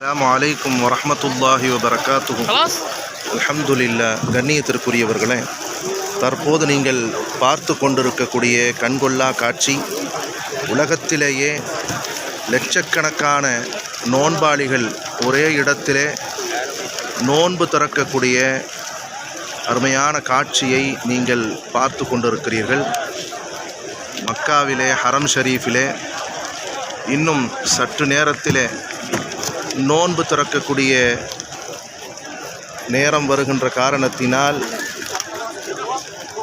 அலாம் வலைக்கும் வரமத்துல்லாஹி வபரகாத்து அலமதுல்லா கண்ணியத்திற்குரியவர்களே தற்போது நீங்கள் பார்த்து கொண்டிருக்கக்கூடிய கண்கொள்ளா காட்சி உலகத்திலேயே லட்சக்கணக்கான நோன்பாளிகள் ஒரே இடத்திலே நோன்பு திறக்கக்கூடிய அருமையான காட்சியை நீங்கள் பார்த்து கொண்டிருக்கிறீர்கள். மக்காவிலே ஹரம் ஷரீஃபிலே இன்னும் சற்று நேரத்திலே நோன்பு திறக்கக்கூடிய நேரம் வருகின்ற காரணத்தினால்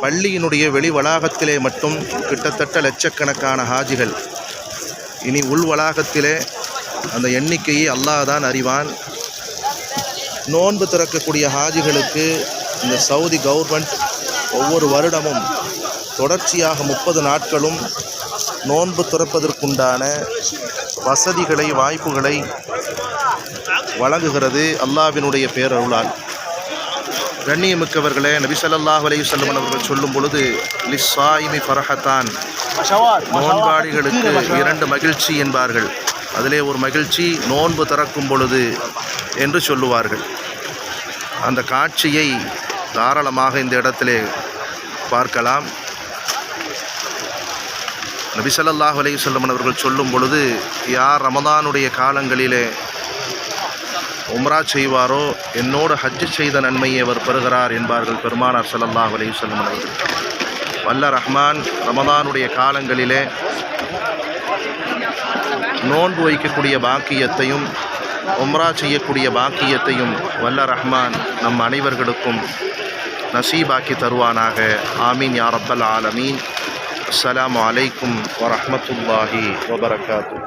பள்ளியினுடைய வெளி வளாகத்திலே மட்டும் கிட்டத்தட்ட லட்சக்கணக்கான ஹாஜிகள். இனி உள் வளாகத்திலே அந்த எண்ணிக்கையை அல்லாஹ் தான் அறிவான். நோன்பு திறக்கக்கூடிய ஹாஜிகளுக்கு இந்த சவுதி கவர்மெண்ட் ஒவ்வொரு வருடமும் தொடர்ச்சியாக முப்பது நாட்களும் நோன்பு திறப்பதற்குண்டான வசதிகளை வாய்ப்புகளை வழங்குகிறது அல்லாவினுடைய பேரருளால். கண்ணியமிக்கவர்களே நபிசல்லாஹ் அலையுசல்லமன் அவர்கள் சொல்லும் பொழுது லிஸ்ஸாயிமி ஃபரஹத்தான். நோன்பாடிகளுக்கு இரண்டு மகிழ்ச்சி என்பார்கள். அதிலே ஒரு மகிழ்ச்சி நோன்பு திறக்கும் பொழுது என்று சொல்லுவார்கள். அந்த காட்சியை தாராளமாக இந்த இடத்திலே பார்க்கலாம். நபிசல்லாஹ் அலையுசல்லமன் அவர்கள் சொல்லும் பொழுது யார் ரமதானுடைய காலங்களிலே உம்ரா செய்வாரோ? என்னோடு ஹஜ்ஜு செய்த நன்மையை அவர் பெறுகிறார் என்பார்கள் பெருமானார் சல்லல்லாஹ் அலையுசல்லம் அவர்கள். வல்ல ரஹ்மான் ரமதானுடைய காலங்களிலே நோன்பு வைக்கக்கூடிய பாக்கியத்தையும் உம்ரா செய்யக்கூடிய பாக்கியத்தையும் வல்ல ரஹ்மான் நம் அனைவர்களுக்கும் நசீபாக்கி தருவானாக. ஆமீன் யா ரப்பல் ஆலமீன். அஸ்லாம் அலைக்கும் வரமத்துல்லாஹி வபரகாத்து